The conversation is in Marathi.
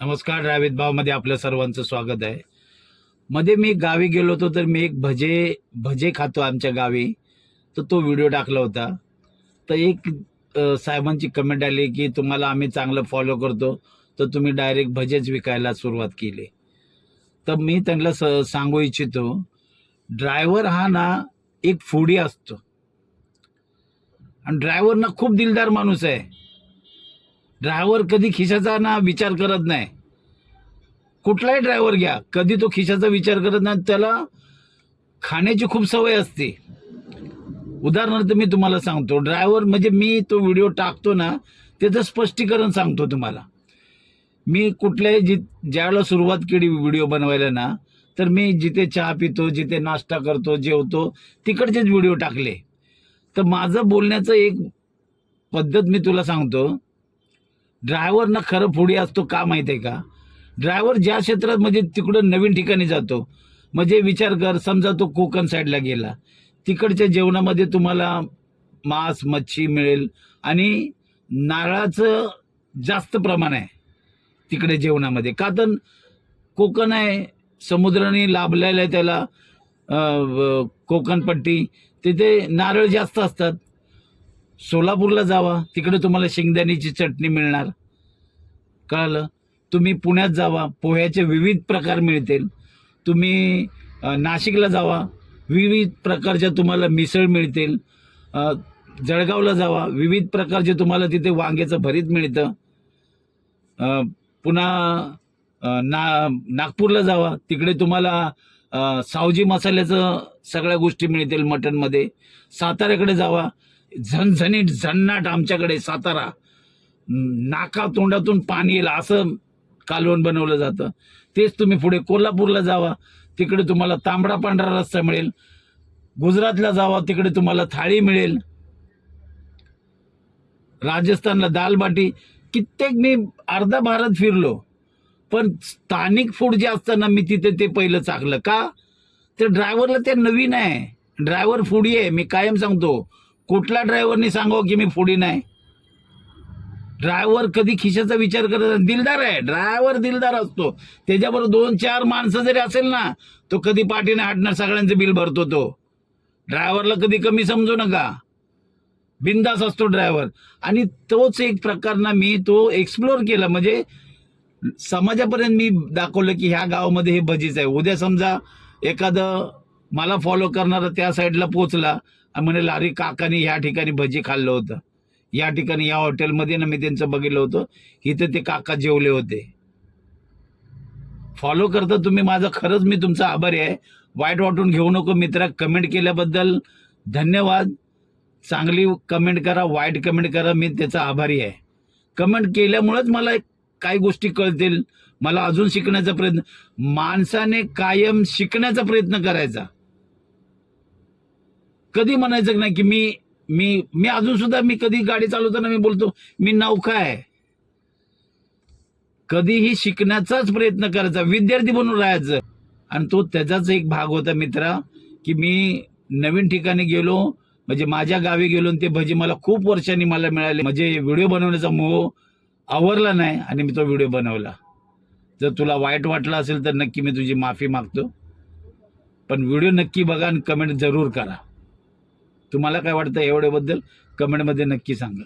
नमस्कार ड्रायवित भावमध्ये आपल्या सर्वांचं स्वागत आहे. मध्ये मी गावी गेलो होतो तर मी एक भजे भजे खातो आमच्या गावी. तर तो व्हिडिओ टाकला होता. तर एक साहेबांची कमेंट आली की तुम्हाला आम्ही चांगलं फॉलो करतो. तर तुम्ही डायरेक्ट भजेच विकायला सुरुवात केली. तर मी त्यांना स सांगू इच्छितो ड्रायव्हर हा ना एक फुडी असतो. आणि ड्रायव्हर ना खूप दिलदार माणूस आहे. ड्रायव्हर कधी खिशाचा ना विचार करत नाही. कुठलाही ड्रायव्हर घ्या कधी तो खिशाचा विचार करत नाही त्याला खाण्याची खूप सवय असते. उदाहरणार्थ मी तुम्हाला सांगतो ड्रायव्हर म्हणजे मी तो व्हिडिओ टाकतो ना त्याचं स्पष्टीकरण सांगतो तुम्हाला. मी कुठल्याही जि ज्यावेळेला सुरुवात केली व्हिडिओ बनवायला ना तर मी जिथे चहा पितो जिथे नाश्ता करतो जेवतो तिकडचेच व्हिडिओ टाकले. तर माझं बोलण्याचं एक पद्धत मी तुला सांगतो ड्रायव्हर ना खरं पुढे असतो का माहिती आहे का? ड्रायव्हर ज्या क्षेत्रात म्हणजे तिकडं नवीन ठिकाणी जातो म्हणजे विचार कर समजा तो कोकण साईडला गेला तिकडच्या जेवणामध्ये तुम्हाला मांस मच्छी मिळेल आणि नारळाचं जास्त प्रमाण आहे तिकडे जेवणामध्ये. का तर कोकण आहे समुद्राने लाभलेलं आहे त्याला कोकणपट्टी तिथे नारळ जास्त असतात. सोलापूरला जावा. तिकडे तुम्हाला शेंगदाण्याची चटणी मिळणार. कळालं? तुम्ही पुण्यात जावा. पोह्याचे विविध प्रकार मिळतील. तुम्ही नाशिकला जावा. विविध प्रकारच्या तुम्हाला मिसळ मिळतील. जळगावला जावा. विविध प्रकारचे तुम्हाला तिथे वांग्याचं भरीत मिळतं. पुन्हा ना नागपूरला जावा. तिकडे तुम्हाला सावजी मसाल्याचं सगळ्या गोष्टी मिळतील मटनमध्ये. साताऱ्याकडे जावा. झणझणीत झन्नाट आमच्याकडे सातारा. नाका तोंडातून पाणी येईल असं कालवण बनवलं जातं. तेच तुम्ही पुढे कोल्हापूरला जावा. तिकडे तुम्हाला तांबडा पांढरा रस्सा मिळेल. गुजरातला जावा. तिकडे तुम्हाला थाळी मिळेल. राजस्थानला दाल बाटी कित्येक मी अर्धा भारत फिरलो. पण स्थानिक फूड जे असतं ना मी तिथे ते पहिलं चाकलं. का? ते ड्रायव्हरला ते नवीन आहे. ड्रायव्हर फूडी आहे. मी कायम सांगतो. कुठला ड्रायव्हरनी सांगावं की मी फुडी नाही? ड्रायव्हर कधी खिशाचा विचार करत दिलदार आहे. ड्रायव्हर दिलदार असतो. त्याच्याबरोबर दोन चार माणसं जरी असेल ना तो कधी पाठीने हाटणार सगळ्यांचं बिल भरतो तो. ड्रायव्हरला कधी कमी समजू नका. बिंदास असतो ड्रायव्हर. आणि तोच एक प्रकार ना मी तो एक्सप्लोर केला. म्हणजे समाजापर्यंत मी दाखवलं की ह्या गावामध्ये हे भजीच आहे. उद्या समजा एखादं मला फॉलो करणारा त्या साईडला पोचला आणि म्हणे अरे काकानी ह्या ठिकाणी भजी खाल्लं होतं. या ठिकाणी या हॉटेलमध्ये ना मी त्यांचं बघितलं होतं. इथं ते काका जेवले होते. फॉलो करता तुम्ही माझं खरंच मी तुमचा आभारी आहे. वाईट वाटून घेऊ नको मित्रा. कमेंट केल्याबद्दल धन्यवाद. चांगली कमेंट करा वाईट कमेंट करा. मी त्याचा आभारी आहे. कमेंट केल्यामुळेच मला काही गोष्टी कळतील. मला अजून शिकण्याचा प्रयत्न. माणसाने कायम शिकण्याचा प्रयत्न करायचा. कधी म्हणायचं नाही की मी मी मी अजून सुद्धा मी कधी गाडी चालवताना मी बोलतो मी नौका आहे? कधीही शिकण्याचाच प्रयत्न करायचा विद्यार्थी बनून राहायचं. आणि तो त्याचाच एक भाग होता मित्रा की मी नवीन ठिकाणी गेलो म्हणजे माझ्या गावी गेलो आणि ते भजी मला खूप वर्षांनी मला मिळाले. म्हणजे व्हिडिओ बनवण्याचा मोह आवरला नाही आणि मी तो व्हिडिओ बनवला. जर तुला वाईट वाटलं असेल तर नक्की मी तुझी माफी मागतो. पण व्हिडिओ नक्की बघा आणि कमेंट जरूर करा. तुम्हाला काय वाटतं एवढ्याबद्दल कमेंटमध्ये नक्की सांगा.